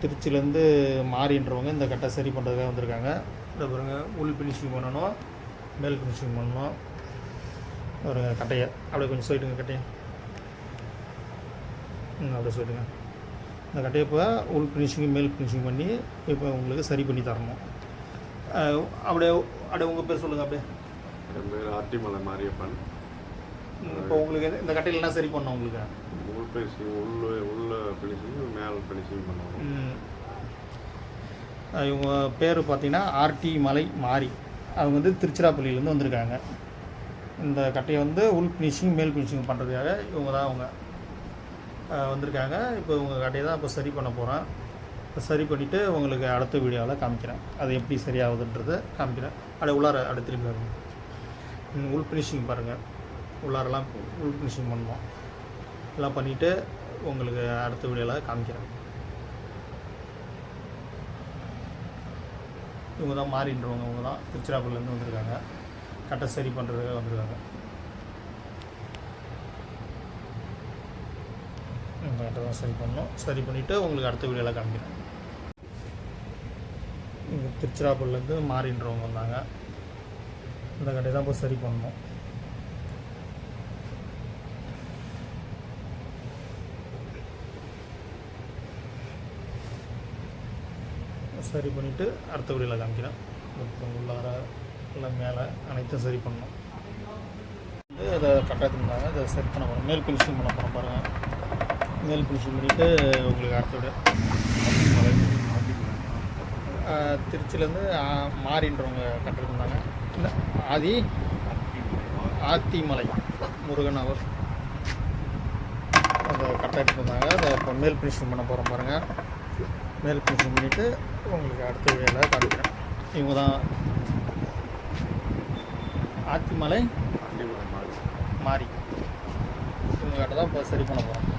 திருச்சியிலேருந்து மாறின்றவங்க இந்த கட்டை சரி பண்ணுறதுக்காக வந்திருக்காங்க. இந்த பாருங்க உள் ஃபினிஷிங் பண்ணணும் மேல் ஃபினிஷிங் பண்ணணும். ஒரு கட்டையை. அப்படியே கொஞ்சம் சொல்லிட்டுங்க கட்டையை. ம் அப்படியே சொல்லிட்டுங்க இந்த கட்டையை இப்போ உள் ஃபினிஷிங் மேல் ஃபினிஷிங் பண்ணி இப்போ உங்களுக்கு சரி பண்ணி தரணும். அப்படியே அப்படியே உங்கள் பேர் சொல்லுங்கள் அப்படியே. என் பேர் ஆட்டிமலை மாரியப்பன். இப்போ உங்களுக்கு இந்த- இந்த கட்டையில் என்ன சரி பண்ணணும் உங்களுக்கு. உள் ஃபினிஷிங் உள்ள உள்ள ஃபினிஷிங் மேல் ஃபினிஷிங் பண்ணுவோம். இவங்க பேர் பார்த்தீங்கன்னா ஆர்டி மலை மாறி அவங்க வந்து திருச்சிராப்பள்ளியிலேருந்து வந்திருக்காங்க. இந்த கட்டையை வந்து உள் ஃபினிஷிங் மேல் ஃபினிஷிங் பண்ணுறதுக்காக இவங்க தான் அவங்க வந்திருக்காங்க. இப்போ இவங்க கட்டையை தான் இப்போ சரி பண்ண போகிறேன் இப்போ சரி பண்ணிவிட்டு உங்களுக்கு அடுத்த வீடியோவில் காமிக்கிறேன். அது எப்படி சரியாகுதுன்றது காமிக்கிறேன். அப்படியே உள்ளார அடுத்த திரும்பி வருங்க. ம், உள் ஃபினிஷிங் பாருங்கள் உள்ளாரெல்லாம் உள் ஃபினிஷிங் பண்ணணும் எல்லாம் பண்ணிவிட்டு உங்களுக்கு அடுத்த வீடியோவில் காமிக்கிறேன். இவங்க தான் மாறின்றவங்க இவங்க தான் திருச்சிராப்பள்ளிலேருந்து வந்திருக்காங்க. கட்டை சரி பண்ணுறதுக்காக வந்திருக்காங்க. கட்டை தான் சரி பண்ணோம் சரி பண்ணிவிட்டு உங்களுக்கு அடுத்த வீடியோவில் காமிக்கிறேன். இங்கே திருச்சிராப்பள்ளிலேருந்து மாறின்றவங்க வந்தாங்க. இந்த கட்டை தான் போய் சரி பண்ணணும். சரி பண்ணிவிட்டு அடுத்த வீடியோவில் காமிக்கிறேன். உள்ளார எல்லாம் மேலே அனைத்தும் சரி பண்ணணும். வந்து அதை கரெக்டாக அதை சரி பண்ண போகிறோம் மேல் ஃபினிஷிங் பண்ண போகிறோம் பாருங்கள் மேல் ஃபினிஷிங் பண்ணிவிட்டு உங்களுக்கு அடுத்த விட திருச்சியிலேருந்து மாறின்றவங்க கட்டிருந்தாங்க இல்லை ஆதி ஆத்திமலை முருகன் அவர். அதை கட்டாட்டு இருந்தாங்க அதை இப்போ மேல் ஃபினிஷிங் பண்ண போகிறோம் பாருங்கள் மேல் ஃபினிஷிங் பண்ணிவிட்டு உங்களுக்கு அடுத்த வீடியோவில் காமிக்கிறேன். இவங்க தான் ஆத்திமலை மாறி. இவங்ககிட்ட தான் இப்போ சரி பண்ண போகிறோம்